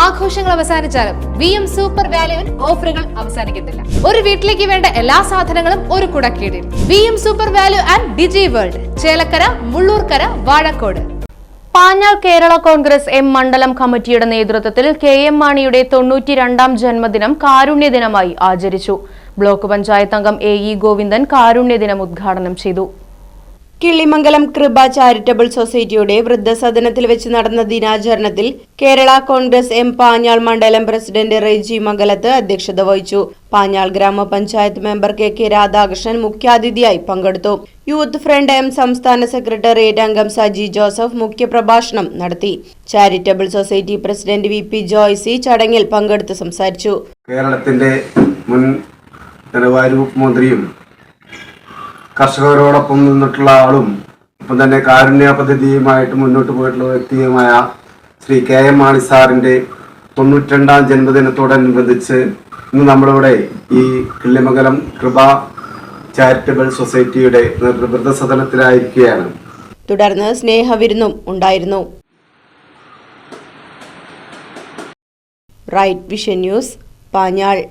ആഘോഷങ്ങൾ അവസാനിച്ചാലും V M super വാല്യുവിൽ ഓഫറുകൾ അവസാനിക്കുന്നില്ല ഒരു വീട്ടിലേക്ക് വേണ്ട എല്ലാ സാധനങ്ങളും ഒരു കുടക്കീടിൽ. V M super value and digi world Chelakkara Mullurkara Vazhakode. Panjal Kerala Congress M മണ്ഡലം കമ്മിറ്റിയുടെ നേതൃത്വത്തിൽ കെ എം മാണിയുടെ തൊണ്ണൂറ്റിരണ്ടാം ജന്മദിനം കാരുണ്യദിനമായി ആചരിച്ചു. ബ്ലോക്ക് പഞ്ചായത്ത് അംഗം എ ഇ ഗോവിന്ദൻ കാരുണ്യദിനം ഉദ്ഘാടനം ചെയ്തു. കിള്ളിമംഗലം കൃപ ചാരിറ്റബിൾ സൊസൈറ്റിയുടെ വൃദ്ധസദനത്തിൽ വെച്ച് നടന്ന ദിനാചരണത്തിൽ കേരള കോൺഗ്രസ് എം പാഞ്ഞാൾ മണ്ഡലം പ്രസിഡന്റ് റെജി മംഗലത്ത് അധ്യക്ഷത വഹിച്ചു. പാഞ്ഞാൾ ഗ്രാമപഞ്ചായത്ത് മെമ്പർ കെ കെ രാധാകൃഷ്ണൻ മുഖ്യാതിഥിയായി പങ്കെടുത്തു. യൂത്ത് ഫ്രണ്ട് എം സംസ്ഥാന സെക്രട്ടേറിയറ്റ് അംഗം സജി ജോസഫ് മുഖ്യപ്രഭാഷണം നടത്തി. Charitable society president V P Joycy ചടങ്ങിൽ പങ്കെടുത്ത് സംസാരിച്ചു. കേരളത്തിന്റെ മുൻ ധനകാര്യ മന്ത്രിയും കർഷകരോടൊപ്പം നിന്നിട്ടുള്ള ആളും ഒപ്പം തന്നെ കാരുണ്യ പദ്ധതിയുമായിട്ട് മുന്നോട്ട് പോയിട്ടുള്ള വ്യക്തിയുമായ ശ്രീ കെ എം മാണി സാറിന്റെ തൊണ്ണൂറ്റിരണ്ടാം ജന്മദിനത്തോടനുബന്ധിച്ച് ഇന്ന് നമ്മളിവിടെ ഈ കിള്ളിമംഗലം കൃപ ചാരിറ്റബിൾ സൊസൈറ്റിയുടെ നേതൃ- വൃദ്ധസദനത്തിലായിരിക്കുകയാണ്. തുടർന്ന് സ്നേഹവിരുന്നും ഉണ്ടായിരുന്നു. Right vision news Panjal.